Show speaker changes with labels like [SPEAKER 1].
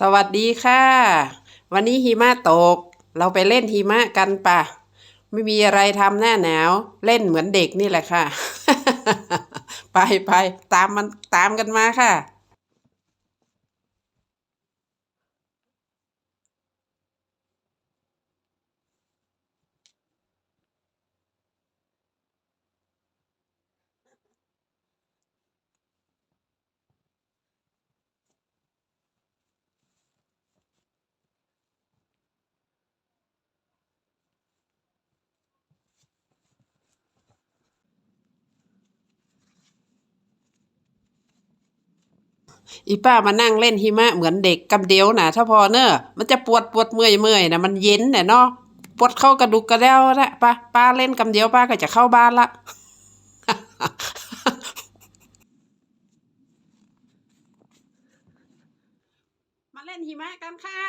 [SPEAKER 1] สวัสดีค่ะ วันนี้หิมะตก เราไปเล่นหิมะกันปะไม่มีอะไรทำหน้าหนาว เล่นเหมือนเด็กนี่แหละค่ะ ไปไปตามมันตามกันมาค่ะ อีป้ามานั่งเล่นหิมะเหมือนเด็กกำเดียวนะถ้าพอเนอะมันจะปวดปวดเมื่อยเมื่อยนะมันเย็นเนี่ยเนาะปวดเข้ากระดูกกระเดวนะป้าป้าเล่นกำเดียวป้าก็จะเข้าบ้านละมาเล่นหิมะกันค่ะ